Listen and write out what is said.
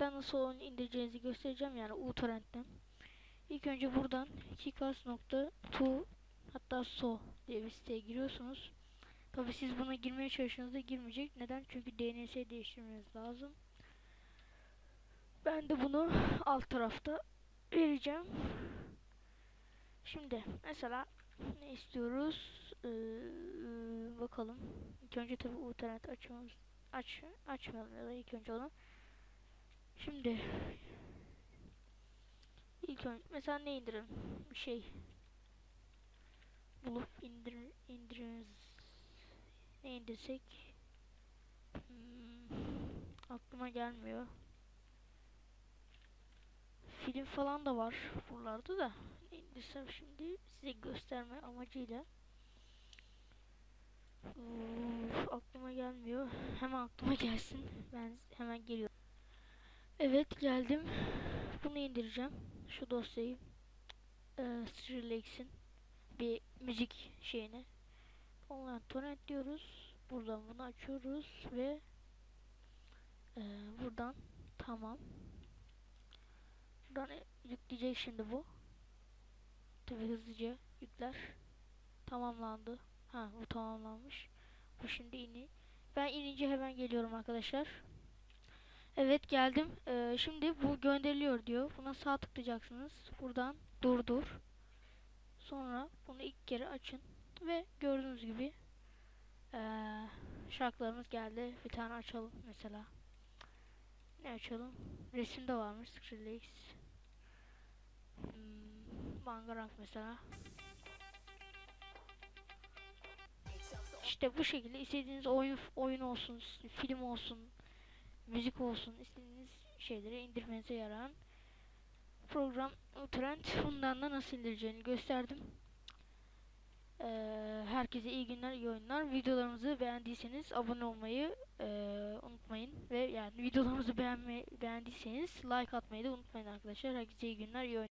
nasıl onu indireceğinizi göstereceğim yani uTorrent'ten. İlk önce buradan kikas.to hatta so diye bir siteye giriyorsunuz. Tabi siz buna girmeye çalıştığınızda girmeyecek. Neden? Çünkü DNS değiştirmeniz lazım. Ben de bunu alt tarafta vereceğim. Şimdi mesela ne istiyoruz? Ee, bakalım. İlk önce tabi uTorrent açmamız aç açmayalım ya da ilk önce onu. Şimdi ilk önce mesela ne indirelim? Bir şey bulup indir indiririz. Ne indirsek? Hmm, aklıma gelmiyor. Film falan da var buralarda da. Ne indirsem şimdi size gösterme amacıyla. Uf, aklıma gelmiyor. Hemen aklıma gelsin. Ben hemen geliyorum. Evet geldim. Bunu indireceğim. Şu dosyayı. Ee, bir müzik şeyine. Online torrent diyoruz. Buradan bunu açıyoruz ve e, buradan tamam. Buradan yükleyecek şimdi bu. Tabi hızlıca yükler. Tamamlandı. Ha bu tamamlanmış. Bu şimdi ini. Ben inince hemen geliyorum arkadaşlar. Evet geldim. Ee, şimdi bu gönderiliyor diyor. Buna sağ tıklayacaksınız. Buradan durdur. Sonra bunu ilk kere açın. Ve gördüğünüz gibi ee, şarkılarımız geldi. Bir tane açalım mesela. Ne açalım? Resimde varmış Skrillex. Hmm, Bangarang mesela. İşte bu şekilde istediğiniz oyun oyun olsun, film olsun, müzik olsun, istediğiniz şeyleri indirmenize yarayan program Trend. Bundan da nasıl indireceğini gösterdim. Ee, herkese iyi günler, iyi oyunlar. Videolarımızı beğendiyseniz abone olmayı e, unutmayın ve yani videolarımızı beğenme, beğendiyseniz like atmayı da unutmayın arkadaşlar. Herkese iyi günler, iyi oyunlar.